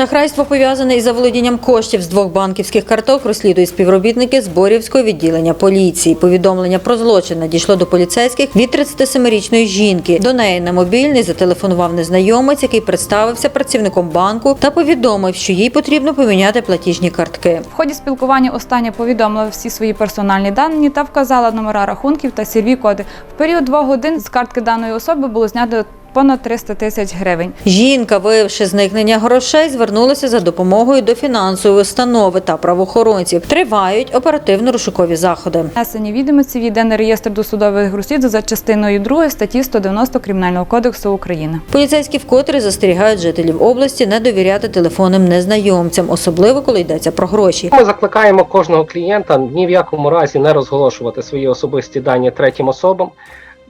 Шахрайство пов'язане із заволодінням коштів з двох банківських карток розслідують співробітники Зборівського відділення поліції. Повідомлення про злочин надійшло до поліцейських від 37-річної жінки. До неї на мобільний зателефонував незнайомець, який представився працівником банку та повідомив, що їй потрібно поміняти платіжні картки. В ході спілкування остання повідомила всі свої персональні дані та вказала номера рахунків та сірві коди. В період двох годин з картки даної особи було знято понад 300 тисяч гривень. Жінка, виявивши зникнення грошей, звернулася за допомогою до фінансової установи та правоохоронців. Тривають оперативно-розшукові заходи. Внесені відомості в єдиний реєстр досудових розслідувань за частиною 2 статті 190 Кримінального кодексу України. Поліцейські вкотре застерігають жителів області не довіряти телефонним незнайомцям, особливо коли йдеться про гроші. Ми закликаємо кожного клієнта ні в якому разі не розголошувати свої особисті дані третім особам.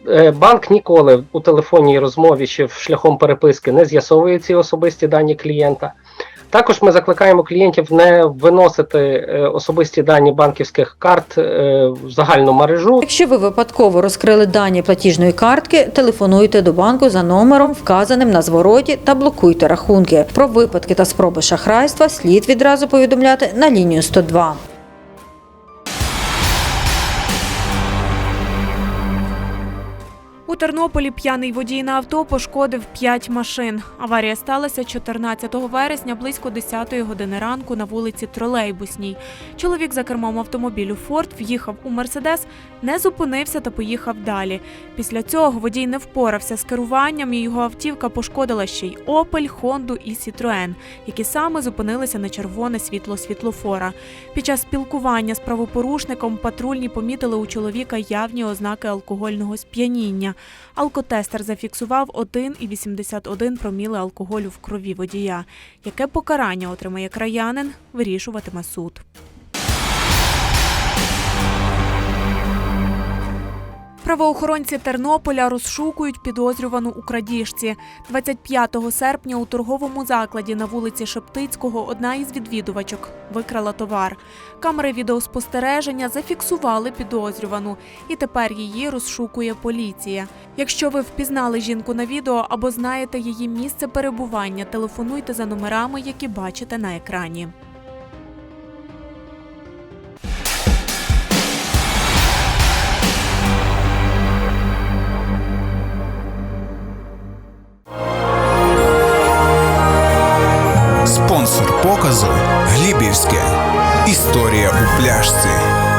Е, Банк ніколи у телефонній розмові чи шляхом переписки не з'ясовує ці особисті дані клієнта. Також ми закликаємо клієнтів не виносити е, особисті дані банківських карт е, в загальну мережу. Якщо ви випадково розкрили дані платіжної картки, телефонуйте до банку за номером, вказаним на звороті, та блокуйте рахунки. Про випадки та спроби шахрайства слід відразу повідомляти на лінію 102. Тернополі п'яний водій на авто пошкодив 5 машин. Аварія сталася 14 вересня близько 10-ї години ранку на вулиці Тролейбусній. Чоловік за кермом автомобілю Форд в'їхав у Мерседес, не зупинився та поїхав далі. Після цього водій не впорався з керуванням, і його автівка пошкодила ще й Опель, Хонду і Сітроен, які саме зупинилися на червоне світло світлофора. Під час спілкування з правопорушником патрульні помітили у чоловіка явні ознаки алкогольного сп'яніння. Алкотестер зафіксував 1,81 проміли алкоголю в крові водія. Яке покарання отримає краянин, вирішуватиме суд. Правоохоронці Тернополя розшукують підозрювану у крадіжці. 25 серпня у торговому закладі на вулиці Шептицького одна із відвідувачок викрала товар. Камери відеоспостереження зафіксували підозрювану, і тепер її розшукує поліція. Якщо ви впізнали жінку на відео або знаєте її місце перебування, телефонуйте за номерами, які бачите на екрані. Глібівське. Історія у пляшці.